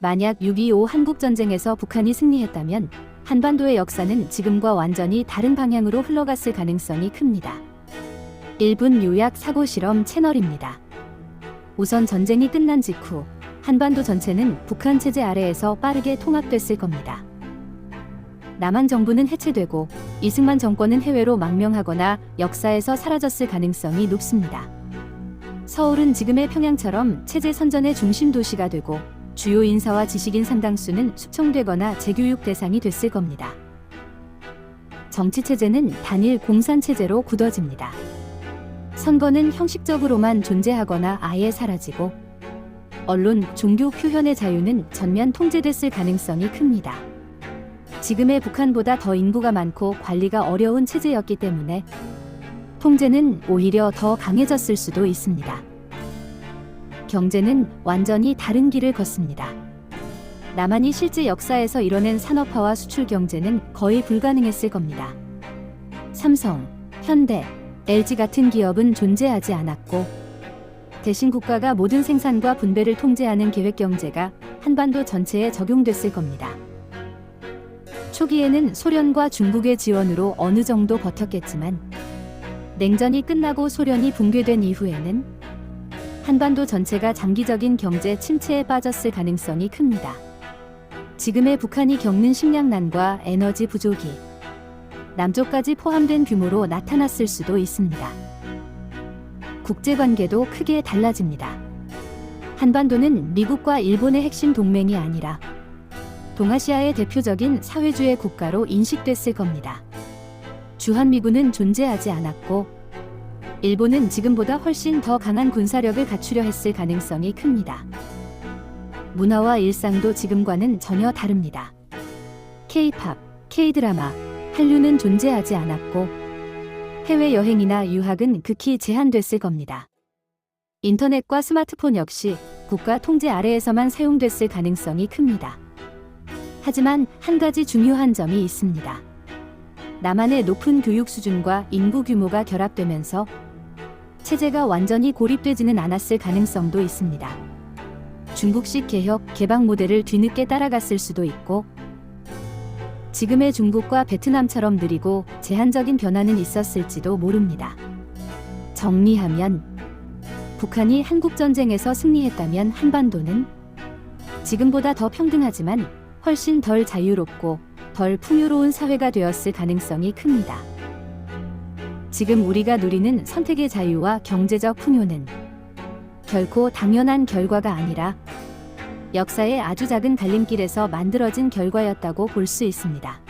만약 6.25 한국전쟁에서 북한이 승리했다면 한반도의 역사는 지금과 완전히 다른 방향으로 흘러갔을 가능성이 큽니다. 1분 요약 사고 실험 채널입니다. 우선 전쟁이 끝난 직후 한반도 전체는 북한 체제 아래에서 빠르게 통합됐을 겁니다. 남한 정부는 해체되고 이승만 정권은 해외로 망명하거나 역사에서 사라졌을 가능성이 높습니다. 서울은 지금의 평양처럼 체제 선전의 중심 도시가 되고 주요 인사와 지식인 상당수는 숙청되거나 재교육 대상이 됐을 겁니다. 정치 체제는 단일 공산 체제로 굳어집니다. 선거는 형식적으로만 존재하거나 아예 사라지고 언론, 종교 표현의 자유는 전면 통제됐을 가능성이 큽니다. 지금의 북한보다 더 인구가 많고 관리가 어려운 체제였기 때문에 통제는 오히려 더 강해졌을 수도 있습니다. 경제는 완전히 다른 길을 걷습니다. 남한이 실제 역사에서 이뤄낸 산업화와 수출 경제는 거의 불가능했을 겁니다. 삼성, 현대, LG 같은 기업은 존재하지 않았고 대신 국가가 모든 생산과 분배를 통제하는 계획 경제가 한반도 전체에 적용됐을 겁니다. 초기에는 소련과 중국의 지원으로 어느 정도 버텼겠지만 냉전이 끝나고 소련이 붕괴된 이후에는 한반도 전체가 장기적인 경제 침체에 빠졌을 가능성이 큽니다. 지금의 북한이 겪는 식량난과 에너지 부족이 남쪽까지 포함된 규모로 나타났을 수도 있습니다. 국제관계도 크게 달라집니다. 한반도는 미국과 일본의 핵심 동맹이 아니라 동아시아의 대표적인 사회주의 국가로 인식됐을 겁니다. 주한미군은 존재하지 않았고 일본은 지금보다 훨씬 더 강한 군사력을 갖추려 했을 가능성이 큽니다. 문화와 일상도 지금과는 전혀 다릅니다. K-팝, K-드라마, 한류는 존재하지 않았고 해외 여행이나 유학은 극히 제한됐을 겁니다. 인터넷과 스마트폰 역시 국가 통제 아래에서만 사용됐을 가능성이 큽니다. 하지만 한 가지 중요한 점이 있습니다. 남한의 높은 교육 수준과 인구 규모가 결합되면서 체제가 완전히 고립되지는 않았을 가능성도 있습니다. 중국식 개혁, 개방 모델을 뒤늦게 따라갔을 수도 있고 지금의 중국과 베트남처럼 느리고 제한적인 변화는 있었을지도 모릅니다. 정리하면 북한이 한국전쟁에서 승리했다면 한반도는 지금보다 더 평등하지만 훨씬 덜 자유롭고 덜 풍요로운 사회가 되었을 가능성이 큽니다. 지금 우리가 누리는 선택의 자유와 경제적 풍요는 결코 당연한 결과가 아니라 역사의 아주 작은 갈림길에서 만들어진 결과였다고 볼 수 있습니다.